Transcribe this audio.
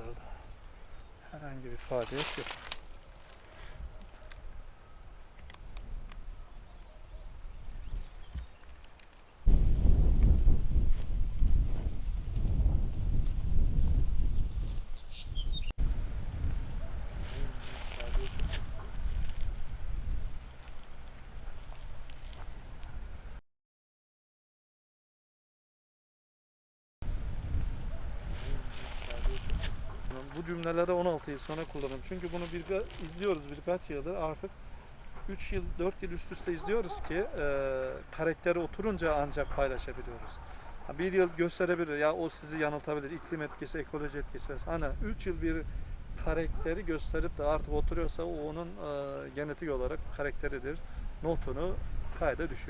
aktarıldı. Herhangi bir faaliyet yok. Bu cümleleri 16 yıl sonra kullanırım. Çünkü bunu bir, izliyoruz birkaç yıldır artık 3 yıl, 4 yıl üst üste izliyoruz ki e, karakteri oturunca ancak paylaşabiliyoruz. Bir yıl gösterebilir ya o sizi yanıltabilir. iklim etkisi, ekoloji etkisi. Hani 3 yıl bir karakteri gösterip de artık oturuyorsa o onun e, genetik olarak karakteridir. Notunu kayda düşüyor.